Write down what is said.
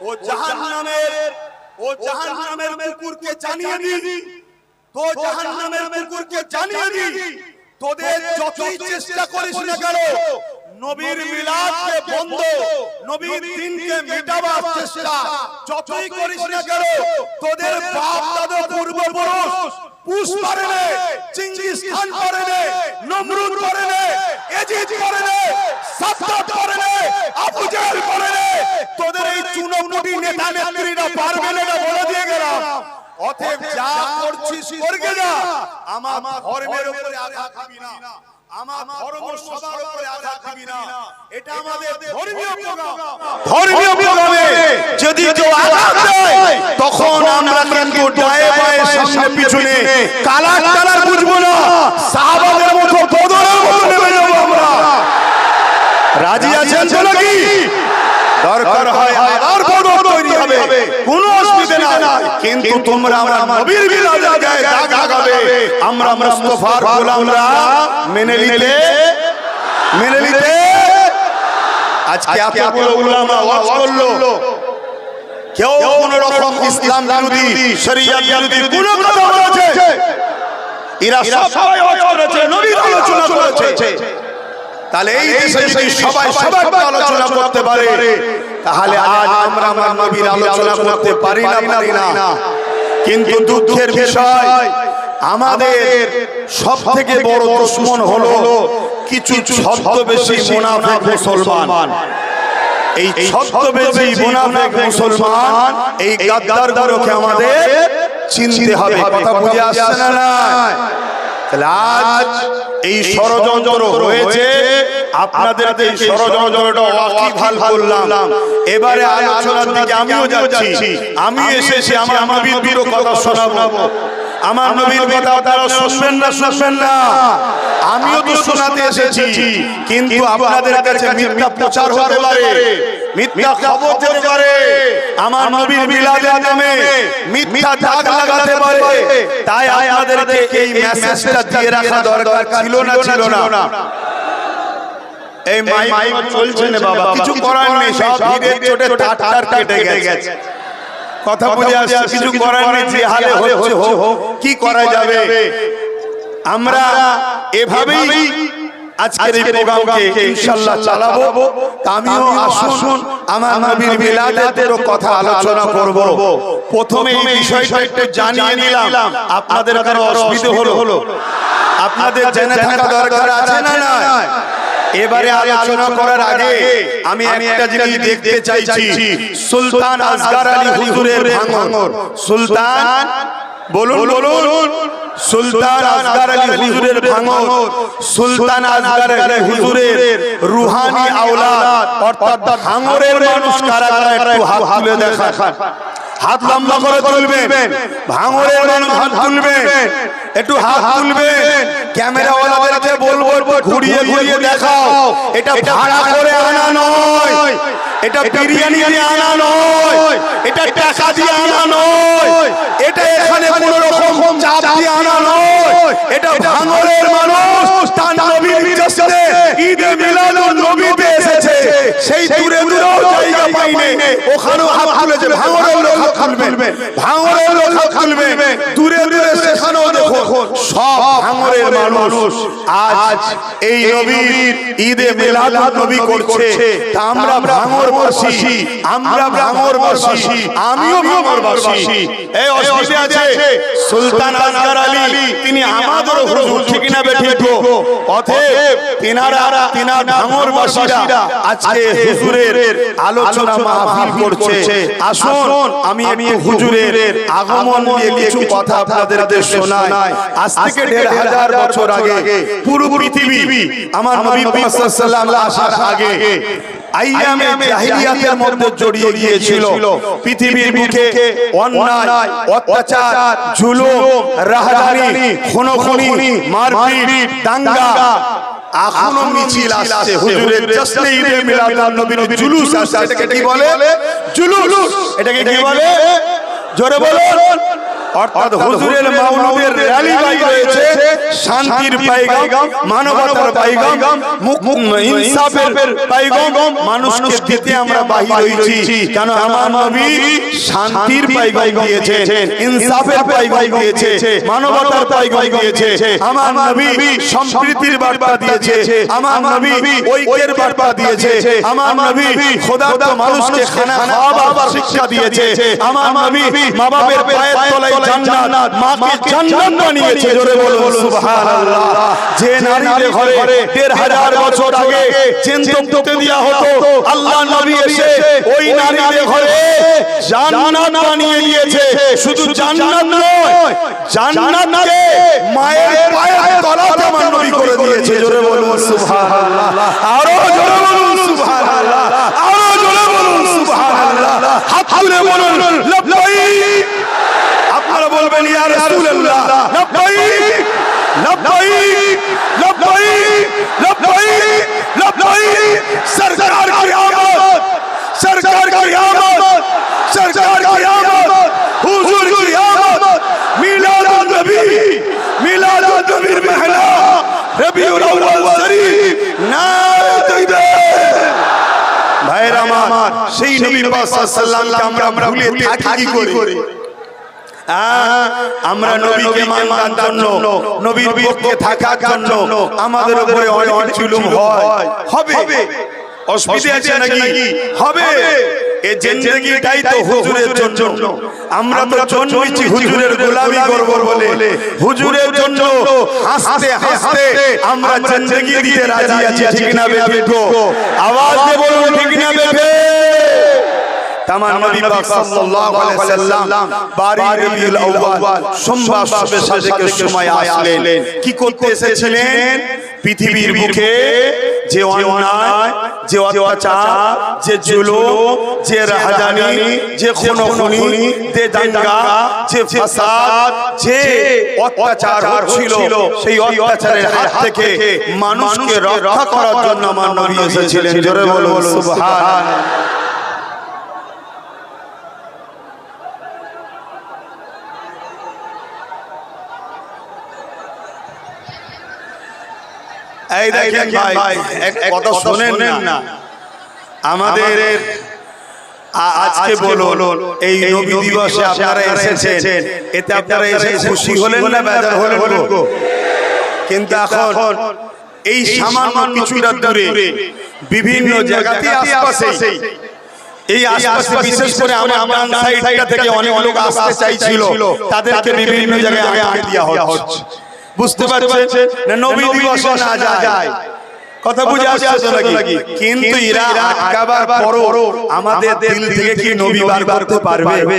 ও জাহান্নামের ও জাহান্নামের কুকুরকে জানিয়ে দি তো জাহান্নামের কুকুরকে জানিয়ে দি তোদের যতই চেষ্টা করিস না কেন নবীর মিলাদকে বন্ধ নবীর দিনকে মেটাবার চেষ্টা যতই করিস না কেন তোদের বাপ দাদা পূর্বপুরুষ পুষ পারেনে চিঙ্গিস খান পারেনে নমরুদ পারেনে এজিদ পারেনে সাদ্দাত পারেনে আবু জাহেল পারেনে তোদের এই চুনোপুটি নেতা নেত্রীরা পারবে না বলে দিয়ে গেলাম। অতএব যা করছিস করগে না। আমার ধর্মের উপরে আঘাত খাবি না। আমার ধর্ম সবার উপরে আঘাত খাবি না। এটা আমাদের ধর্মীয় প্রোগ্রাম। ধর্মীয় প্রোগ্রামে যদি কেউ আঘাত দেয় তখন আমরা কিন্তু ডায়ে বায়ে সামনে পিছনে কালার কালার বুঝব না সাহাবাদের মতো বদলের মতো নেমে যাব আমরা রাজি আছেন তো নাকি দরকার হয় আবার বদল তৈরি হবে কোনো অসুবিধা নাই কিন্তু তোমরা আমরা নবীর বিলাদে গায়ে দাগ লাগাবে। আমরা মুস্তাফার গোলামরা মেনে নিতে মেনে নিতে আজকে এতগুলো উলামা ওয়াজ করল। কেউ কোন রকম ইসলাম বিরোধী শরিয়াত বিরোধী কোনো কথা বলেছে। এরা সবাই ওয়াজ করেছে নবীর আলোচনা করেছে। তাহলে এই দেশে যদি সবাই সবার আলোচনা করতে পারে তাহলে আজ আমরা আমার নবীর আলোচনা করতে পারি না পারি না কিন্তু দুঃখের বিষয় আমাদের সব থেকে বড় দুশ্মন হলো কিছু ছদ্মবেশী মুনাফিক মুসলমান। এই ছদ্মবেশী মুনাফিক মুসলমান এই গাদ্দারগুলোকে আমাদের চিনতে হবে। কথা বুঝে আসছে না আজ এই ষড়যন্ত্র হয়েছে। আপনাদের এই ষড়যন্ত্রটা করলাম। এবারে আলোচনার দিকে আমিও যাচ্ছি। আমি এসেছি আমার দুটো কথা শোনাবো। আমার নবীর কথা আপনারা শুনবেন না শুনবেন না। আমিও তো শোনাতে এসেছি কিন্তু আপনাদের কাছে মিথ্যা প্রচার হতে পারে মিথ্যা খবর যেতে পারে। আমার নবীর মিলাদের নামে মিথ্যা দাগ লাগাতে পারে। তাই আপনাদেরকে এই মেসেজটা দিয়ে রাখা দরকার ছিল না ছিল না এই মাইক চলছে না বাবা। কিছু করার নেই সব ভিড়ের চোটে টাট কেটে গেছে। কথা বুঝে আসছে কিছু করার নেই যে হালে হচ্ছে কি করা যাবে? আমরা এভাবেই আজকের এই প্রোগ্রামকে ইনশাআল্লাহ চালাবো। আমিও আসুন আমার নবীর মিলাদের কথা আলোচনা করব। প্রথমে এই বিষয়টা একটু জানিয়ে নিলাম। আপনাদের কারও অসুবিধা হলো? আপনাদের জেনে থাকা দরকার আছে না না এবারে আলোচনা করার আগে আমি একটা জিনিস দেখতে চাইছি। সুলতান আসগার আলী হুজুরের ভাঙর সুলতান বলুন বলুন সুলতান আসগার আলী হুজুরের ভাঙর সুলতান আসগার আলী হুজুরের রুহানি আওলাদ। অর্থাৎ ভাঙরের মানুষ কারা কারা একটু হাত তুলে দেখান। হাত লম্বা করে তুলবেন ভাঙরের মানুষ হাত তুলবেন, একটু হাত তুলবেন। ক্যামেরা ওয়ালাদেরকে বলব ঘুরিয়ে ঘুরিয়ে দেখাও। এটা ভাড়া করে আনা নয়। এটা বিরিয়ানি দিয়ে আনা নয়। এটা টাকা দিয়ে আনা নয়। এটা এখানে কোন রকম চাপ দিয়ে আনা নয়। এটা ভাঙরের মানুষ, তার নবীর জশ্নে ঈদে মিলাদুন নবীতে এসেছে। সেই দূরে দূরেও জায়গা পাইনি। ওখানেও হাত তুলেছে হাত তুলবেন ভাঙরের হাত তুলবেন দূরে সব ভাঙরের মানুষ আজ এই নবীর ঈদে মিলাদ নবী করছে। তা আমরা ভাঙর বাসী আমরা ভাঙর বাসী আমিও ভাঙর বাসী এই অসুবিধা আছে সুলতান আসগার আলী তিনি আমাদের হুজুর ঠিক না বেঠিক অতএব তিনারা তিনার ভাঙর বাসীরা আজকে হুজুরের আলোচনা মাহফিল করছে। আসুন আমি একটু হুজুরের আগমন নিয়ে কিছু কথা আপনাদের শোনাই। আজ থেকে দেড় হাজার বছর আগে পুরো পৃথিবী আমার নবী সাল্লাল্লাহু আসার আগে আইয়ামে জাহিলিয়াতের মধ্যে জড়িয়ে গিয়েছিল। পৃথিবীর বুকে অন্যায় অত্যাচার জুলুম রাহাজানি খুনোখুনি মারপিট দাঙ্গা। এখনও মিছিল আসছে। হুজুরের জশ্নে ঈদে মিলাদুন নবীর জুলুস আসছে। এটাকে কি বলে? জুলুস। এটাকে কি বলে? জোরে বলুন। অর্থাৎ হুজুরের মাওলুদের র্যালি বাই রয়েছে শান্তির পাইগাম মানবতার পাইগাম ইনসাফের পাইগাম মানুষকে দিতে আমরা বাহির হয়েছি কেন আমার নবী শান্তির পাইগাম দিয়েছেন ইনসাফের পাইগাম দিয়েছে মানবতার পাইগাম দিয়েছে আমার নবী সম্প্রীতির বার্তা দিয়েছে আমার নবী ঐক্যের বার্তা দিয়েছে আমার নবী খোদা মানুষকে খানা শিক্ষা দিয়েছে আমার নবী মা বাবার পায়ের তলায় জান্নাত মাকে জান্নাত বানিয়েছে জোরে বলুন সুবহানাল্লাহ। যে নারীদের ঘরে দেড় হাজার বছর আগে চেন্ততে দেওয়া হতো আল্লাহ নবী এসে ওই নারীদের ঘরে জান্নাত বানিয়ে দিয়েছে শুধু জান্নাত নয় জান্নাতকে মায়ের পায়ের তলাতে আমার নবী করে দিয়েছে জোরে বলুন সুবহানাল্লাহ। আরও জোরে বলুন সুবহানাল্লাহ। আরও জোরে বলুন সুবহানাল্লাহ। হাত তুলে বলুন লব্বাইক আপনারা বলবেন ইয়া রাসূলুল্লাহ লব্বাইক লব্বাইক লব্বাইক লব্বাইক লব্বাইক সরকার কি আমত সরকার কি আমত সরকার কি আমত হুজুর কি আমত মিলাদুন নবী মিলাদুন নবীর মহলা রবিউল আউয়াল শরীফ নারে তাকবীর ভাইয়ের আমার সেই নবী সাল্লাল্লাহু আমরা ভুলে থাকি কি করে। আমরা নবীকে মানবার জন্য নবীর পক্ষে থাকার জন্য আমাদের উপরে অনেক জুলুম হয়। হবে? অসুবিধা আছে নাকি? হবে। জিন্দগিটাই তো হুজুরের জন্য। আমরা তো জন্মেছি হুজুরের গোলামি করব বলে। হুজুরের জন্য হাসতে হাসতে আমরা জিন্দগি দিতে রাজি আছি ঠিক না বেঠো আওয়াজ দিয়ে বলুন ঠিক না তামান নবী পাক সাল্লাল্লাহু আলাইহি সাল্লাম বারি রবিউল আউয়াল সোমবার সবে সাজেকের সময় আসলেন। কি করতে এসেছিলেন পৃথিবীর বুকে যে অন্যায় যে অত্যাচার যে জুলুম যে রাহাজানি যে খুনোখুনি যে দাঙ্গা যে ফাসাদ যে অত্যাচার হচ্ছিল সেই অত্যাচারের হাত থেকে মানুষকে রক্ষা করার জন্য আমার নবী এসেছিলেন। জোরে সুবহানাল্লাহ। এই দেখেন ভাই কথা শোনেন না। আমাদের আজকে বলুন এই নবী দিবসে আপনারা এসেছেন। এতে আপনারা এসে খুশি হলেন না বেজার হলেন কিন্তু এখন এই সামান্য কিছুটা দূরে বিভিন্ন জায়গাতে আশপাশে এই আশপাশে বিশেষ করে আমার সাইডটা থেকে অনেক লোক আসতে চাইছিল তাদেরকে বিভিন্ন জায়গায় আটকে দেওয়া হচ্ছে। বুঝতে পারছেন? না নবী দিবস না যায়। কথা বুঝে আসছে নাকি? কিন্তু ইরা আটকাবার পরও আমাদের দিল থেকে কি নবী বার করতে পারবে?